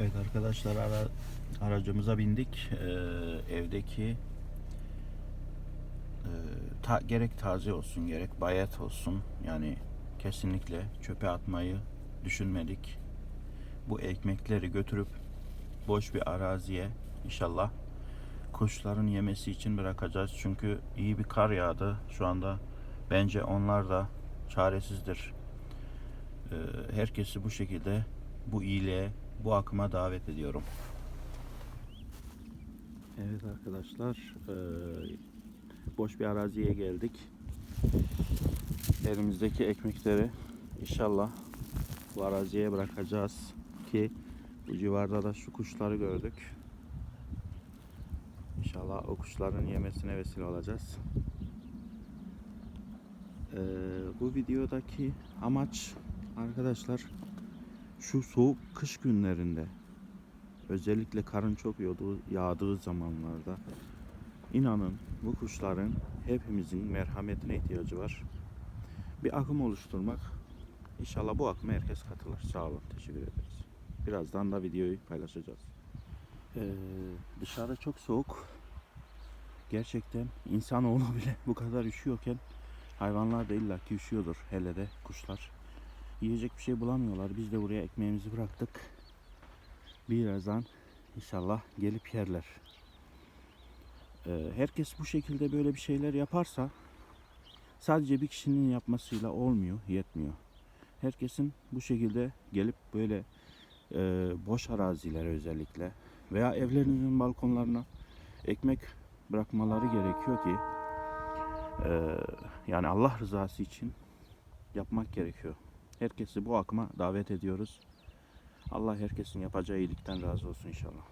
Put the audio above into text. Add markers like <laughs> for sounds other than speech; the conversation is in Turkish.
Evet arkadaşlar ara, aracımıza bindik. Ee, evdeki e, ta, gerek taze olsun gerek bayat olsun yani kesinlikle çöpe atmayı düşünmedik. Bu ekmekleri götürüp boş bir araziye inşallah kuşların yemesi için bırakacağız. Çünkü iyi bir kar yağdı. Şu anda bence onlar da çaresizdir. Ee, herkesi bu şekilde bu iyiliğe, bu akıma davet ediyorum. Evet arkadaşlar, eee, boş bir araziye geldik. Elimizdeki ekmekleri inşallah bu araziye bırakacağız ki bu civarda da şu kuşları gördük. İnşallah o kuşların yemesine vesile olacağız. Eee, bu videodaki amaç arkadaşlar şu soğuk kış günlerinde özellikle karın çok yağdığı, yağdığı zamanlarda inanın bu kuşların hepimizin merhametine ihtiyacı var. Bir akım oluşturmak. İnşallah bu akıma herkes katılır. Sağ olun. Teşekkür ederiz. Birazdan da videoyu paylaşacağız. Ee, dışarı çok soğuk. Gerçekten insanoğlu <laughs> bile bu kadar üşüyorken hayvanlar da illaki üşüyordur. Hele de kuşlar. Yiyecek bir şey bulamıyorlar. Biz de buraya ekmeğimizi bıraktık. Birazdan inşallah gelip yerler. Ee, herkes bu şekilde böyle bir şeyler yaparsa sadece bir kişinin yapmasıyla olmuyor, yetmiyor. Herkesin bu şekilde gelip böyle e, boş arazilere özellikle veya evlerinin balkonlarına ekmek bırakmaları gerekiyor ki e, yani Allah rızası için yapmak gerekiyor. Herkesi bu akıma davet ediyoruz. Allah herkesin yapacağı iyilikten razı olsun inşallah.